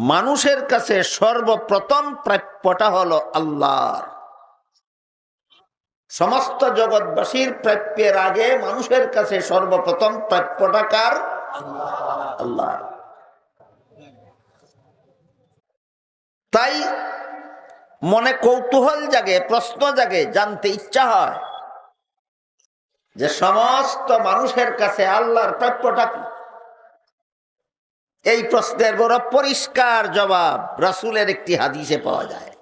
মানুষের কাছে সর্বপ্রথম প্রাপ্যটা হলো আল্লাহর। সমস্ত জগৎবাসীর প্রাপ্যের আগে মানুষের কাছে সর্বপ্রথম প্রাপ্যটা কার? আল্লাহ তাই মনে কৌতূহল জাগে, প্রশ্ন জাগে, জানতে ইচ্ছা হয় যে সমস্ত মানুষের কাছে আল্লাহর প্রাপ্যটা কি? এই প্রশ্নের বড় পরিষ্কার জবাব রাসুলের একটি হাদিসে পাওয়া যায়।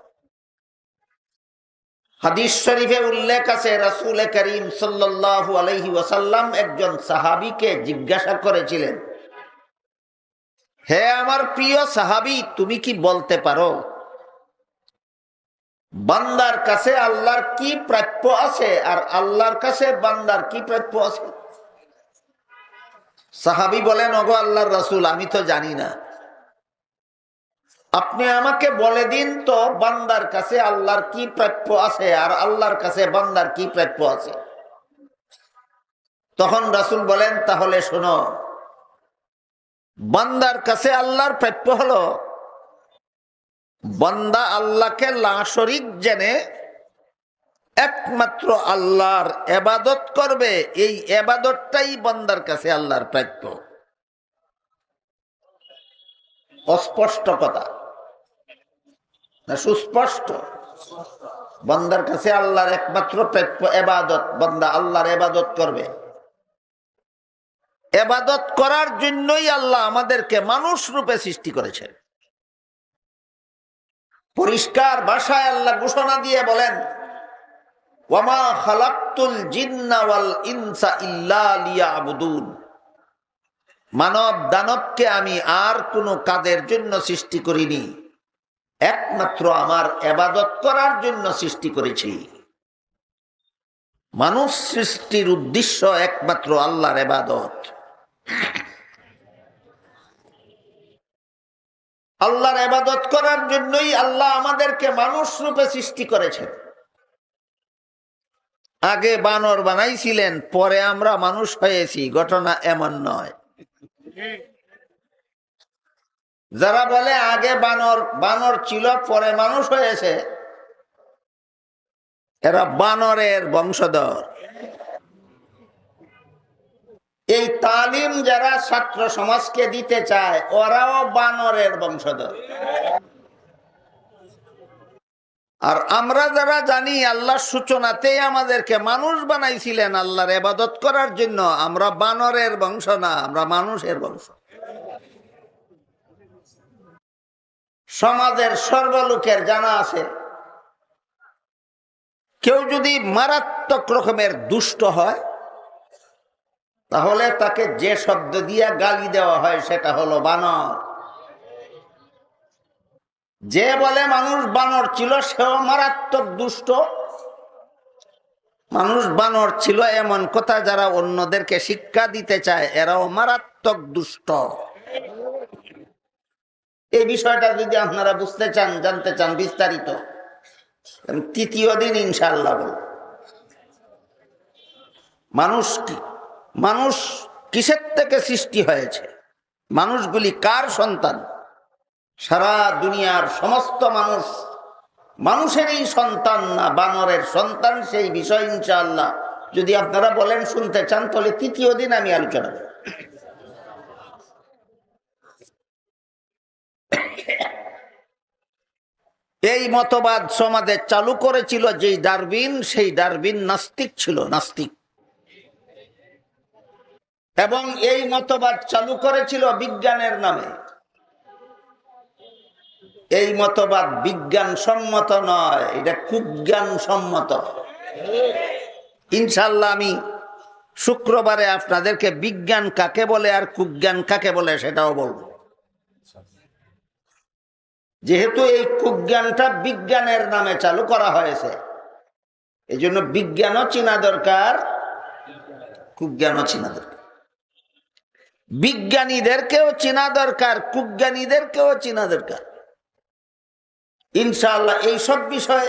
হাদিস শরীফে উল্লেখ আছে, রাসুল করিম সাল্লাল্লাহু আলাইহি ওয়াসাল্লাম একজন সাহাবীকে জিজ্ঞাসা করেছিলেন, হে আমার প্রিয় সাহাবী, তুমি কি বলতে পারো, বান্দার কাছে আল্লাহর কি প্রাপ্য আছে আর আল্লাহর কাছে বান্দার কি প্রাপ্য আছে? সাহাবি বলেন অগো আল্লাহর রাসুল, আমি তো জানি না। আপনি আমাকে বলে দিন তো বান্দার কাছে আল্লাহর কি প্রাপ্য আছে আর আল্লাহর কাছে বান্দার কি প্রাপ্য আছে। তখন রাসুল বলেন, তাহলে শোনো, বান্দার কাছে আল্লাহর প্রাপ্য হলো, বান্দা আল্লাহকে লাশরিক জেনে একমাত্র আল্লাহর এবাদত করবে, এই এবাদতটাই বন্দার কাছে আল্লাহর প্রাপ্য। অস্পষ্ট কথা। না, সুস্পষ্ট। বন্দার কাছে আল্লাহর একমাত্র প্রাপ্য এবাদত, বন্দা আল্লাহর এবাদত করবে। এবাদত করার জন্যই আল্লাহ আমাদেরকে মানুষ রূপে সৃষ্টি করেছেন। পরিষ্কার ভাষায় আল্লাহ ঘোষণা দিয়ে বলেন ওয়ামা ইনসা মানব দানবকে আমি আর কোনো কাজের জন্য সৃষ্টি করিনি। একমাত্র আমার এবাদত করার জন্য সৃষ্টি করেছি। মানুষ সৃষ্টির উদ্দেশ্য একমাত্র আল্লাহর এবাদত। আল্লাহর এবাদত করার জন্যই আল্লাহ আমাদেরকে মানুষ রূপে সৃষ্টি করেছেন। আগে বানর বানাইছিলেন, পরে আমরা মানুষ হয়েছি, ঘটনা এমন নয়। যারা বলে আগে বানর বানর ছিল, পরে মানুষ হয়েছে, এরা বানরের বংশধর। এই তালিম যারা ছাত্র সমাজকে দিতে চায়, ওরাও বানরের বংশধর। আর আমরা যারা জানি আল্লাহর সূচনাতেই আমাদেরকে মানুষ বানাইছিলেন, আল্লাহর এবাদত করার জন্য, আমরা বানরের বংশ না, আমরা মানুষের বংশ। সমাজের সর্বলোকের জানা আছে, কেউ যদি মারাত্মক রকমের দুষ্ট হয়, তাহলে তাকে যে শব্দ দিয়ে গালি দেওয়া হয় সেটা হলো বানর। যে বলে মানুষ বানর ছিল, সেও মারাত্মক দুষ্ট। মানুষ বানর ছিল এমন কথা যারা অন্যদেরকে শিক্ষা দিতে চায়, এরাও মারাত্মক দুষ্ট। এই বিষয়টা যদি আপনারা বুঝতে চান, জানতে চান বিস্তারিত তৃতীয় দিন ইনশাল্লাহ বল মানুষ কি, মানুষ কিসের থেকে সৃষ্টি হয়েছে? মানুষগুলি কার সন্তান? সারা দুনিয়ার সমস্ত মানুষ মানুষেরই সন্তান না, বানরের সন্তান, সেই বিষয় ইনশাআল্লাহ। যদি আপনারা বলেন, শুনতে চান, তাহলে তৃতীয় দিন আমি আলোচনা করব। এই মতবাদ সমাজে চালু করেছিল যেই ডারবিন, সেই ডারবিন নাস্তিক ছিল, নাস্তিক। এবং এই মতবাদ চালু করেছিল বিজ্ঞানের নামে। এই মতবাদ বিজ্ঞান সম্মত নয়, এটা কুজ্ঞান সম্মত ইনশাল্লাহ আমি শুক্রবারে আপনাদেরকে বিজ্ঞান কাকে বলে আর কুজ্ঞান কাকে বলে সেটাও বলব। যেহেতু এই কুজ্ঞানটা বিজ্ঞানের নামে চালু করা হয়েছে এই জন্য বিজ্ঞানও চিনা দরকার, কুজ্ঞানও চিনা দরকার। বিজ্ঞানীদেরকেও চিনা দরকার, কুজ্ঞানীদেরকেও চিনা দরকার। ইনশাআল্লাহ এই সব বিষয়ে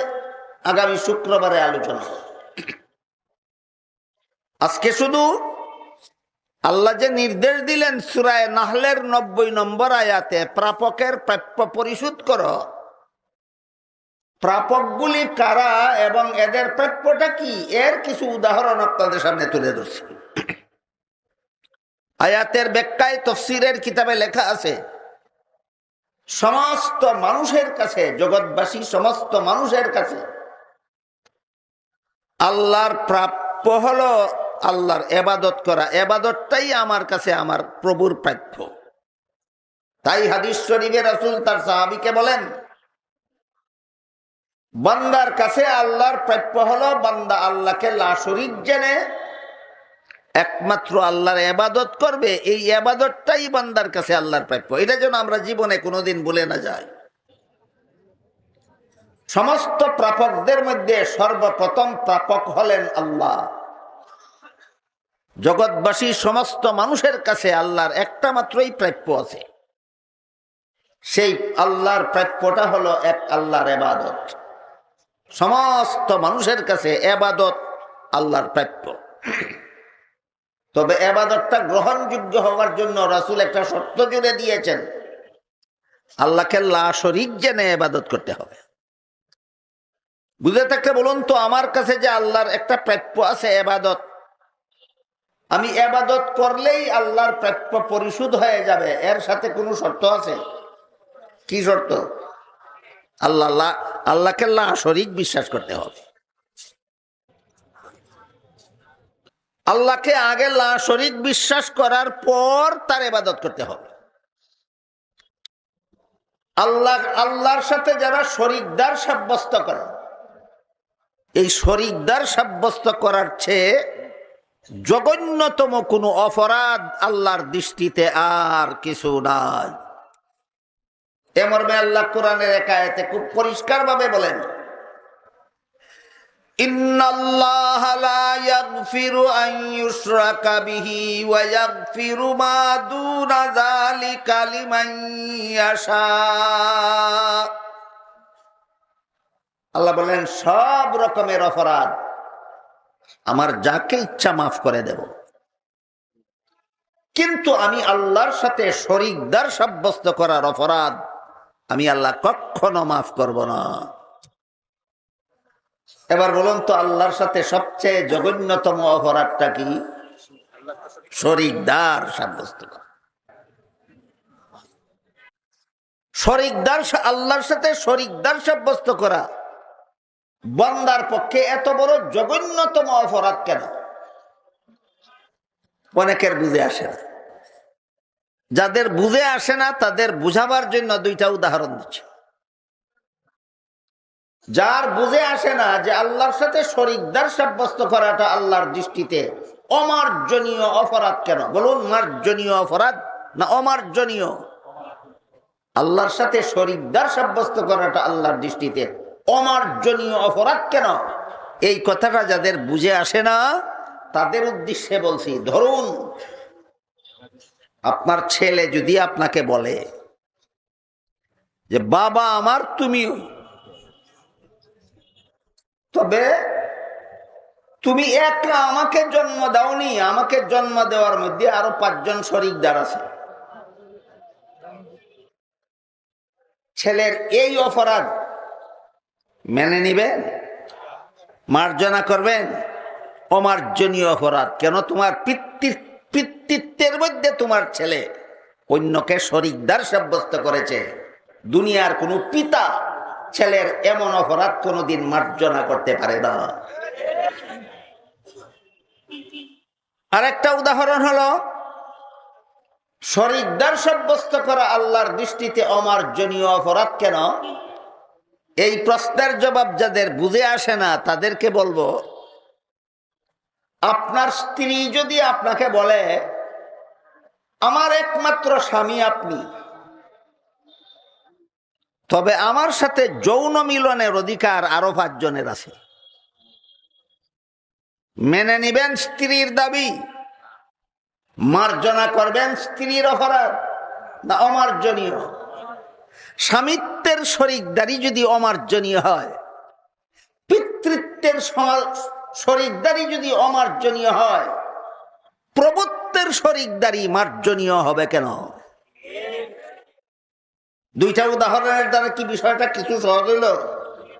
আগামী শুক্রবারে আলোচনা। আজকে শুধু আল্লাহ যে নির্দেশ দিলেন, সুরায় নাহলের নব্বই নম্বর আয়াতে, প্রাপকের প্রাপ্য পরিশোধ করো। প্রাপকগুলি কারা এবং এদের প্রাপ্যটা কি? এর কিছু উদাহরণ আপনাদের সামনে তুলে ধরছি। আয়াতের ব্যাখ্যায় তফসিরের কিতাবে লেখা আছে সমস্ত মানুষের কাছে, জগৎবাসী সমস্ত মানুষের কাছে আল্লাহর প্রাপ্য হলো আল্লাহর এবাদত করা। এবাদতটাই আমার কাছে আমার প্রভুর প্রাপ্য। তাই হাদিস শরীফের রাসূল তার সাহাবিকে বলেন, বান্দার কাছে আল্লাহর প্রাপ্য হলো বান্দা আল্লাহকে লাশরিক জেনে একমাত্র আল্লাহর এবাদত করবে, এই এবাদতটাই বান্দার কাছে আল্লাহর প্রাপ্য। এটা যেন আমরা জীবনে কোনোদিন ভুলে না যাই। সমস্ত প্রাপকদের মধ্যে সর্বপ্রথম প্রাপক হলেন আল্লাহ। জগৎবাসী সমস্ত মানুষের কাছে আল্লাহর একটা মাত্রই প্রাপ্য আছে। সেই আল্লাহর প্রাপ্যটা হলো এক আল্লাহর এবাদত সমস্ত মানুষের কাছে এবাদত আল্লাহর প্রাপ্য। তবে এবাদতটা গ্রহণযোগ্য হওয়ার জন্য রাসুল একটা শর্ত জুড়ে দিয়েছেন। আল্লাহকে লা শরিক জেনে এবাদত করতে হবে। বুঝে থাকলে বলুন তো, আমার কাছে যে আল্লাহর একটা প্রাপ্য আছে এবাদত, আমি এবাদত করলেই আল্লাহর প্রাপ্য পরিশোধ হয়ে যাবে, এর সাথে কোনো শর্ত আছে? কি শর্ত? আল্লাহ আল্লাহকে লা শরিক বিশ্বাস করতে হবে। আল্লাহকে আগে শরিক বিশ্বাস করার পর তার এবাদত করতে হবে। আল্লাহ, আল্লাহর সাথে যারা শরিকদার সাব্যস্ত করে, এই শরিকদার সাব্যস্ত করার চেয়ে জঘন্যতম কোনো অপরাধ আল্লাহর দৃষ্টিতে আর কিছু নাই। এ মর্মে আল্লাহ কোরআনের একায়তে খুব পরিষ্কার ভাবে বলেন إن الله لا يغفر أن يشرك به ويغفر ما دون ذلك لمن يشاء আল্লাহ বলেন সব রকমের অপরাধ আমার যাকে ইচ্ছা মাফ করে দেব কিন্তু আমি আল্লাহর সাথে শরিকদার সাব্যস্ত করার অপরাধ আমি আল্লাহ কখনো মাফ করব না এবার বলুন তো, আল্লাহর সাথে সবচেয়ে জঘন্যতম অপরাধটা কি? শরিকদার সাব্যস্ত করা। শরিকদার আল্লাহর সাথে শরিকদার সাব্যস্ত করা। বন্দার পক্ষে এত বড় জঘন্যতম অপরাধ কেন? অনেকের বুঝে আসে না। যাদের বুঝে আসে না, তাদের বুঝাবার জন্য দুইটা উদাহরণ দিচ্ছে। যার বুঝে আসে না যে আল্লাহর সাথে শরিকদার সাব্যস্ত করাটা আল্লাহর দৃষ্টিতে অমার্জনীয় অপরাধ কেন? বলুন, মার্জনীয় অপরাধ না অমার্জনীয়? আল্লাহর সাথে শরিকদার সাব্যস্ত করাটা আল্লাহর দৃষ্টিতে অমার্জনীয় অপরাধ কেন? এই কথাটা যাদের বুঝে আসে না, তাদের উদ্দেশ্যে বলছি, ধরুন, আপনার ছেলে যদি আপনাকে বলে যে, বাবা আমার, তুমিও। তবে তুমি একা আমাকে জন্ম দাওনি, আমাকে জন্ম দেওয়ার মধ্যে আরও পাঁচজন শরিকদার আছে। ছেলের এই অপরাধ মেনে নিবেন, মার্জনা করবেন, অমার্জনীয় অপরাধ। কেন তোমার পিতৃ পিতৃত্বের মধ্যে তোমার ছেলে অন্যকে শরিকদার সাব্যস্ত করেছে। দুনিয়ার কোনো পিতা ছেলের এমন অপরাধ কোনোদিন মার্জনা করতে পারে না। আরেকটা উদাহরণ হলো, শরিকদার সাব্যস্ত করা আল্লাহর দৃষ্টিতে অমার্জনীয় অপরাধ কেন? এই প্রশ্নের জবাব যাদের বুঝে আসে না, তাদেরকে বলব, আপনার স্ত্রী যদি আপনাকে বলে, আমার একমাত্র স্বামী আপনি। তবে আমার সাথে যৌন মিলনের অধিকার আরও পাঁচজনের আছে। মেনে নিবেন স্ত্রীর দাবি, মার্জনা করবেন স্ত্রীর অপরাধ, না অমার্জনীয়? স্বামিত্বের শরিকদারি যদি অমার্জনীয় হয়, পিতৃত্বের শরিকদারি যদি অমার্জনীয় হয়, প্রভুত্বের শরিকদারি মার্জনীয় হবে কেন? দুইটা উদাহরণের দ্বারা কি বিষয়টা কিছু সহজ হইল?